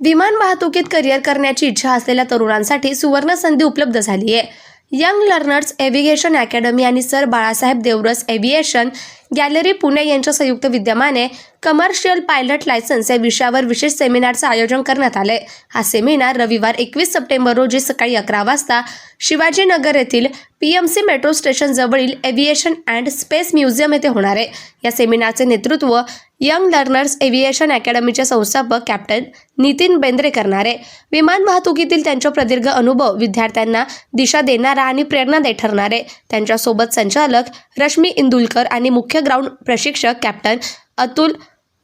विमान वाहतुकीत करिअर करण्याची इच्छा असलेल्या तरुणांसाठी सुवर्ण संधी उपलब्ध झाली आहे यंग लर्नर्स एव्हिगेशन अकॅडमी आणि sir Balasaheb Deoras aviation gallery Pune यांच्या संयुक्त विद्यमाने कमर्शियल पायलट लायसन्स या विषयावर विशेष सेमिनारचं आयोजन करण्यात आले हा सेमिनार रविवार एकवीस सप्टेंबर रोजी सकाळी अकरा वाजता शिवाजीनगर येथील P M C metro station जवळील एव्हिएशन अँड स्पेस म्युझियम येथे होणार आहे. या सेमिनारचे नेतृत्व यंग लर्नर्स एव्हिएशन अकॅडमीचे संस्थापक कॅप्टन नितीन बेंद्रे करणार आहे. विमान वाहतुकीतील त्यांचा प्रदीर्घ अनुभव विद्यार्थ्यांना दिशा देणारा आणि प्रेरणादायी ठरणार आहे. त्यांच्यासोबत संचालक रश्मी इंदुलकर आणि मुख्य ग्राउंड प्रशिक्षक कॅप्टन अतुल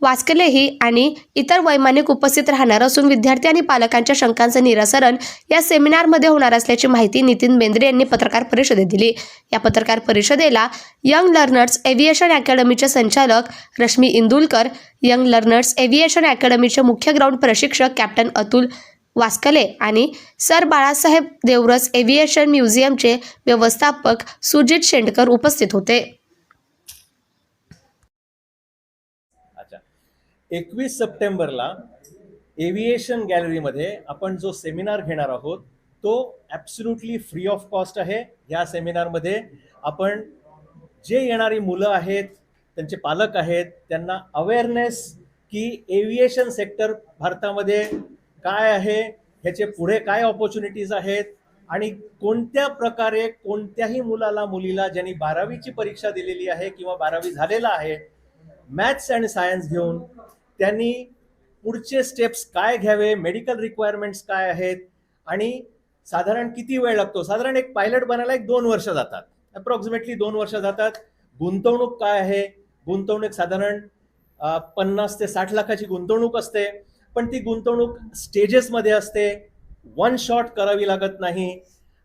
वास्कलेही आणि इतर वैमानिक उपस्थित राहणार असून विद्यार्थी आणि पालकांच्या शंकांचं निरासरण या सेमिनारमध्ये होणार असल्याची माहिती नितीन बेंद्रे यांनी पत्रकार परिषदेत दिली. या पत्रकार परिषदेला यंग लर्नर्स एव्हिएशन अकॅडमीचे संचालक Rashmi Indulkar young learners aviation अकॅडमीचे मुख्य ग्राउंड प्रशिक्षक कॅप्टन अतुल वास्कले आणि सर बाळासाहेब देवरस एव्हिएशन म्युझियमचे व्यवस्थापक सुजित शेंडकर उपस्थित होते. अच्छा. एकवीस सप्टेंबरला एव्हिएशन गॅलरीमध्ये आपण जो सेमिनार घेणार आहोत तो ॲब्सुल्युटली फ्री ऑफ कॉस्ट आहे. या सेमिनारमध्ये आपण जे येणारी मुलं आहेत त्यांचे पालक आहेत त्यांना अवेअरनेस की एव्हिएशन सेक्टर भारतामध्ये काय आहे? ह्याचे पुढे काय ऑपॉर्च्युनिटीज आहेत? आणि कोणत्या प्रकारे कोणत्याही मुलाला मुलीला ज्यांनी बारावीची परीक्षा दिलेली आहे किंवा बारावी झालेला आहे मॅथ्स अँड सायन्स घेऊन त्यांनी पुढचे स्टेप्स काय घ्यावे? मेडिकल रिक्वायरमेंट्स काय आहेत? आणि साधारण किती वेळ लागतो? साधारण एक पायलट बनायला एक दोन वर्ष जातात. अप्रॉक्सिमेटली दोन वर्ष जातात. गुंतवणूक काय आहे? गुंतवणूक साधारण पन्नास ते साठ लाखाची गुंतवणूक असते. पण ती गुंतवणूक स्टेजेसमध्ये असते. वन शॉट करावी लागत नाही.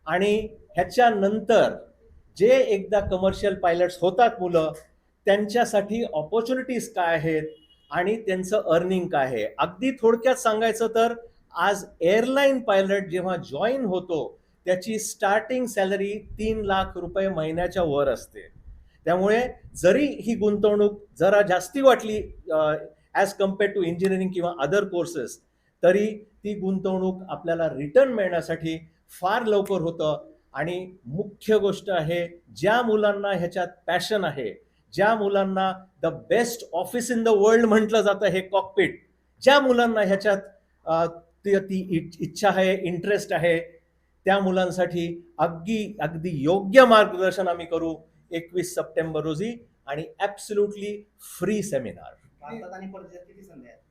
आणि ह्याच्यानंतर जे एकदा कमर्शियल पायलट्स होतात मुलं त्यांच्यासाठी ऑपॉर्च्युनिटीज काय आहेत आणि त्यांचं अर्निंग काय आहे? अगदी थोडक्यात सांगायचं तर आज एअरलाईन पायलट जेव्हा जॉईन होतो त्याची स्टार्टिंग सॅलरी तीन लाख रुपये महिन्याच्या वर असते. त्यामुळे जरी ही गुंतवणूक जरा जास्ती वाटली ॲज कंपेअर टू इंजिनिअरिंग किंवा अदर कोर्सेस तरी ती गुंतवणूक आपल्याला रिटर्न मिळण्यासाठी फार लवकर होतं. आणि मुख्य गोष्ट आहे ज्या मुलांना ह्याच्यात पॅशन आहे ज्या मुलांना the best office in the world म्हटलं जातं हे कॉकपिट ज्या मुलांना ह्याच्यात ती ती इच्छा आहे इंटरेस्ट आहे त्या मुलांसाठी अगदी अगदी योग्य मार्गदर्शन आम्ही करू एकवीस सप्टेंबर रोजी आणि ॲब्सल्युटली फ्री सेमिनार भारतात आणि परदेशात किती संध्या आहेत?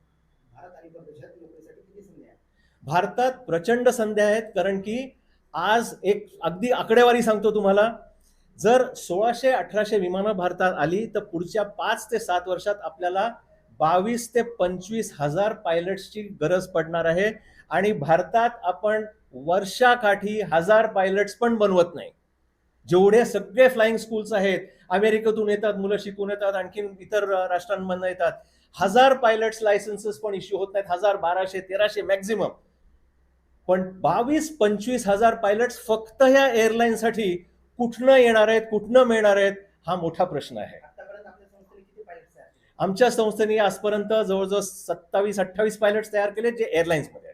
भारत आणि परदेशात नोकरीसाठी किती संध्या आहेत? भारतात प्रचंड संध्या आहेत कारण की आज एक अगदी आकडेवारी सांगतो तुम्हाला. जर सोळाशे अठराशे विमानं भारतात आली तर पुढच्या पाच ते सात वर्षात आपल्याला बावीस ते पंचवीस हजार पायलट्सची गरज पडणार आहे. आणि भारतात आपण वर्षाकाठी हजार पायलट्स पण बनवत नाही. जेवढे सगळे फ्लाइंग स्कूल्स आहेत अमेरिकेतून येतात मुलं शिकून येतात आणखीन इतर राष्ट्रांमधनं येतात. हजार पायलट्स लायसन्सेस पण इश्यू होत नाहीत हजार बाराशे तेराशे मॅक्झिमम पण बावीस पंचवीस हजार पायलट्स फक्त ह्या एअरलाईनसाठी कुठनं येणार आहेत कुठनं मिळणार आहेत हा मोठा प्रश्न आहे. आमच्या संस्थेने आजपर्यंत जवळजवळ सत्तावीस अठ्ठावीस पायलट्स तयार केले जे एअरलाईन्समध्ये